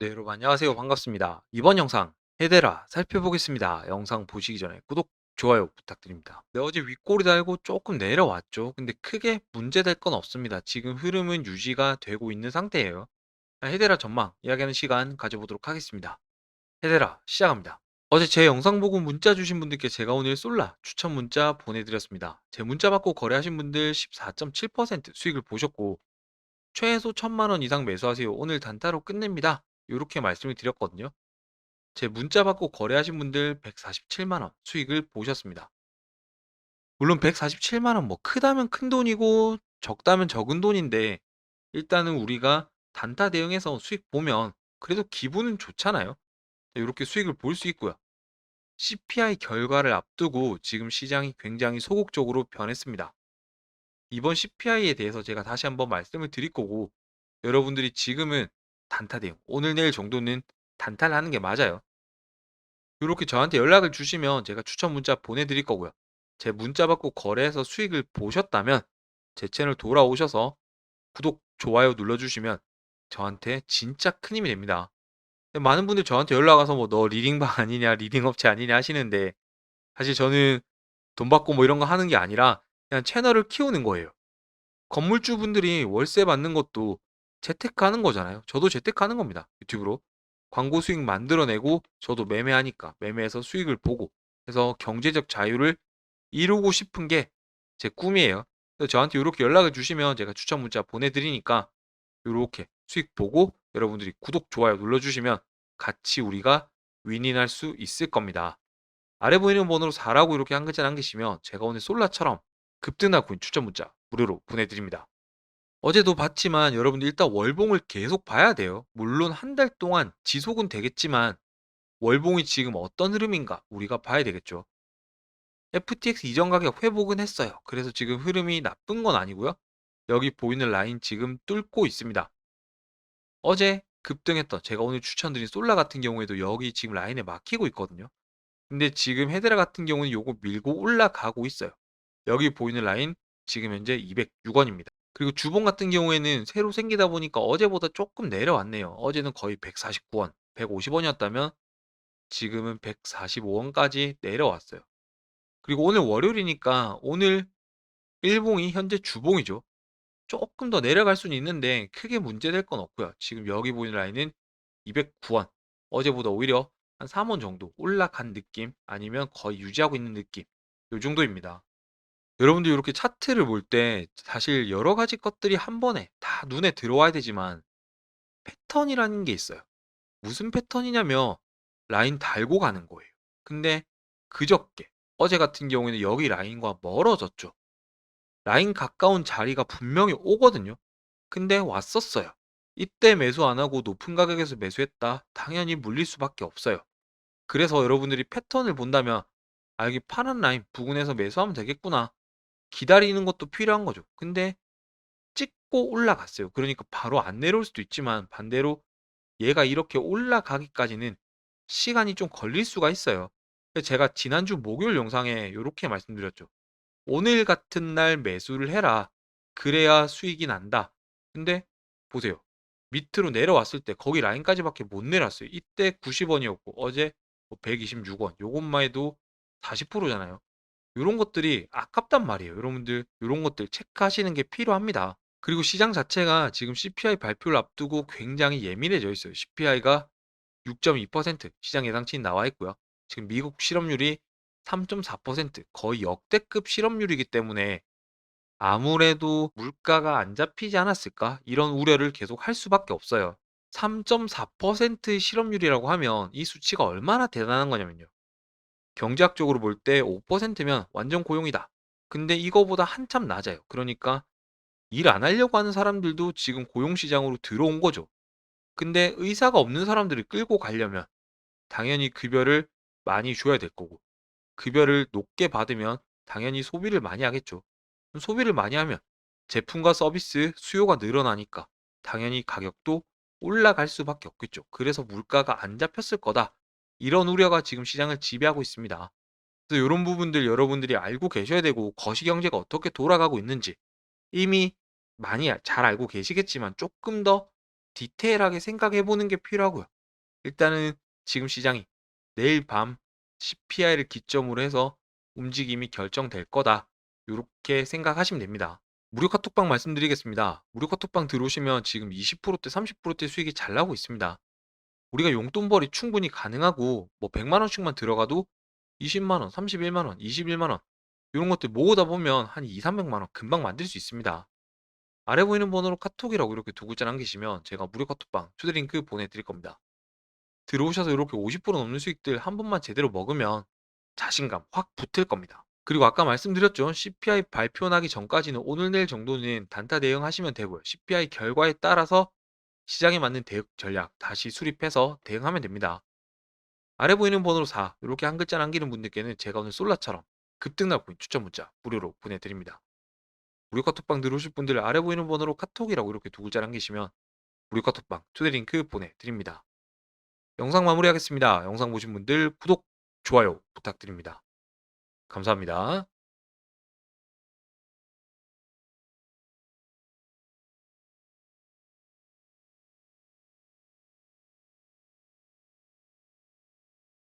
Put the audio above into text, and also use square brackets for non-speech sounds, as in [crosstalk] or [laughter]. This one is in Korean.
네, 여러분 안녕하세요. 반갑습니다. 이번 영상 해대라 살펴보겠습니다. 영상 보시기 전에 구독, 좋아요 부탁드립니다. 네, 어제 윗골이 달고 조금 내려왔죠. 근데 크게 문제될 건 없습니다. 지금 흐름은 유지가 되고 있는 상태예요. 자, 해대라 전망 이야기하는 시간 가져보도록 하겠습니다. 해대라 시작합니다. 어제 제 영상 보고 문자 주신 분들께 제가 오늘 솔라 추천 문자 보내드렸습니다. 제 문자 받고 거래하신 분들 14.7% 수익을 보셨고 최소 1000만 원 이상 매수하세요. 오늘 단타로 끝냅니다. 이렇게 말씀을 드렸거든요. 제 문자 받고 거래하신 분들 147만 원 수익을 보셨습니다. 물론 147만 원 뭐 크다면 큰 돈이고 적다면 적은 돈인데 일단은 우리가 단타 대응해서 수익 보면 그래도 기분은 좋잖아요. 이렇게 수익을 볼 수 있고요. CPI 결과를 앞두고 지금 시장이 굉장히 소극적으로 변했습니다. 이번 CPI에 대해서 제가 다시 한번 말씀을 드릴 거고 여러분들이 지금은 단타 대응 오늘 내일 정도는 단타를 하는 게 맞아요. 이렇게 저한테 연락을 주시면 제가 추천 문자 보내드릴 거고요. 제 문자 받고 거래해서 수익을 보셨다면 제 채널 돌아오셔서 구독, 좋아요 눌러주시면 저한테 진짜 큰 힘이 됩니다. 많은 분들 저한테 연락 와서 뭐 너 리딩방 [laughs] 아니냐, 리딩 업체 아니냐 하시는데 사실 저는 돈 받고 뭐 이런 거 하는 게 아니라 그냥 채널을 키우는 거예요. 건물주 분들이 월세 받는 것도 재테크하는 거잖아요. 저도 재테크하는 겁니다. 유튜브로. 광고 수익 만들어내고 저도 매매하니까 매매해서 수익을 보고 그래서 경제적 자유를 이루고 싶은 게 제 꿈이에요. 그래서 저한테 이렇게 연락을 주시면 제가 추천 문자 보내드리니까 이렇게 수익 보고 여러분들이 구독, 좋아요 눌러주시면 같이 우리가 윈윈할 수 있을 겁니다. 아래 보이는 번호로 4라고 이렇게 한 글자 남기시면 제가 오늘 솔라처럼 코인 추천 문자 무료로 보내드립니다. 어제도 봤지만 여러분들 일단 월봉을 계속 봐야 돼요. 물론 한 달 동안 지속은 되겠지만 월봉이 지금 어떤 흐름인가 우리가 봐야 되겠죠. FTX 이전 가격 회복은 했어요. 그래서 지금 흐름이 나쁜 건 아니고요. 여기 보이는 라인 지금 뚫고 있습니다. 어제 급등했던 제가 오늘 추천드린 솔라 같은 경우에도 여기 지금 라인에 막히고 있거든요. 근데 지금 헤드라 같은 경우는 요거 밀고 올라가고 있어요. 여기 보이는 라인 지금 현재 206원입니다. 그리고 주봉 같은 경우에는 새로 생기다 보니까 어제보다 조금 내려왔네요. 어제는 거의 149원, 150원이었다면 지금은 145원까지 내려왔어요. 그리고 오늘 월요일이니까 오늘 일봉이 현재 주봉이죠. 조금 더 내려갈 수는 있는데 크게 문제될 건 없고요. 지금 여기 보이는 라인은 209원. 어제보다 오히려 한 3원 정도 올라간 느낌 아니면 거의 유지하고 있는 느낌. 요 정도입니다. 여러분들 이렇게 차트를 볼 때 사실 여러 가지 것들이 한 번에 다 눈에 들어와야 되지만 패턴이라는 게 있어요. 무슨 패턴이냐면 라인 달고 가는 거예요. 근데 그저께 어제 같은 경우에는 여기 라인과 멀어졌죠. 라인 가까운 자리가 분명히 오거든요. 근데 왔었어요. 이때 매수 안 하고 높은 가격에서 매수했다. 당연히 물릴 수밖에 없어요. 그래서 여러분들이 패턴을 본다면 아 여기 파란 라인 부근에서 매수하면 되겠구나. 기다리는 것도 필요한 거죠. 근데 찍고 올라갔어요. 그러니까 바로 안 내려올 수도 있지만 반대로 얘가 이렇게 올라가기까지는 시간이 좀 걸릴 수가 있어요. 제가 지난주 목요일 영상에 이렇게 말씀드렸죠. 오늘 같은 날 매수를 해라. 그래야 수익이 난다. 근데 보세요. 밑으로 내려왔을 때 거기 라인까지밖에 못 내렸어요. 이때 90원이었고 어제 126원. 뭐 요것만 해도 40%잖아요. 이런 것들이 아깝단 말이에요. 여러분들 이런 것들 체크하시는 게 필요합니다. 그리고 시장 자체가 지금 CPI 발표를 앞두고 굉장히 예민해져 있어요. CPI가 6.2% 시장 예상치는 나와 있고요. 지금 미국 실업률이 3.4% 거의 역대급 실업률이기 때문에 아무래도 물가가 안 잡히지 않았을까? 이런 우려를 계속 할 수밖에 없어요. 3.4%의 실업률이라고 하면 이 수치가 얼마나 대단한 거냐면요. 경제학적으로 볼 때 5%면 완전 고용이다. 근데 이거보다 한참 낮아요. 그러니까 일 안 하려고 하는 사람들도 지금 고용시장으로 들어온 거죠. 근데 의사가 없는 사람들을 끌고 가려면 당연히 급여를 많이 줘야 될 거고 급여를 높게 받으면 당연히 소비를 많이 하겠죠. 소비를 많이 하면 제품과 서비스 수요가 늘어나니까 당연히 가격도 올라갈 수밖에 없겠죠. 그래서 물가가 안 잡혔을 거다. 이런 우려가 지금 시장을 지배하고 있습니다. 그래서 이런 부분들 여러분들이 알고 계셔야 되고 거시경제가 어떻게 돌아가고 있는지 이미 많이 잘 알고 계시겠지만 조금 더 디테일하게 생각해 보는 게 필요하고요. 일단은 지금 시장이 내일 밤 CPI를 기점으로 해서 움직임이 결정될 거다. 요렇게 생각하시면 됩니다. 무료 카톡방 말씀드리겠습니다. 무료 카톡방 들어오시면 지금 20%대, 30%대 수익이 잘 나오고 있습니다. 우리가 용돈벌이 충분히 가능하고 뭐 100만 원씩만 들어가도 20만 원, 31만 원, 21만 원 이런 것들 모으다 보면 한 2, 300만 원 금방 만들 수 있습니다. 아래 보이는 번호로 카톡이라고 이렇게 두 글자 남기시면 제가 무료 카톡방 초대링크 보내드릴 겁니다. 들어오셔서 이렇게 50% 넘는 수익들 한 번만 제대로 먹으면 자신감 확 붙을 겁니다. 그리고 아까 말씀드렸죠. CPI 발표 나기 전까지는 오늘 내일 정도는 단타 대응하시면 되고요. CPI 결과에 따라서 시장에 맞는 대응 전략 다시 수립해서 대응하면 됩니다. 아래 보이는 번호로 4 이렇게 한 글자 남기는 분들께는 제가 오늘 솔라처럼 급등날 코인 추천 문자 무료로 보내드립니다. 무료 카톡방 들어오실 분들 아래 보이는 번호로 카톡이라고 이렇게 두 글자 남기시면 무료 카톡방 초대 링크 보내드립니다. 영상 마무리하겠습니다. 영상 보신 분들 구독, 좋아요 부탁드립니다. 감사합니다.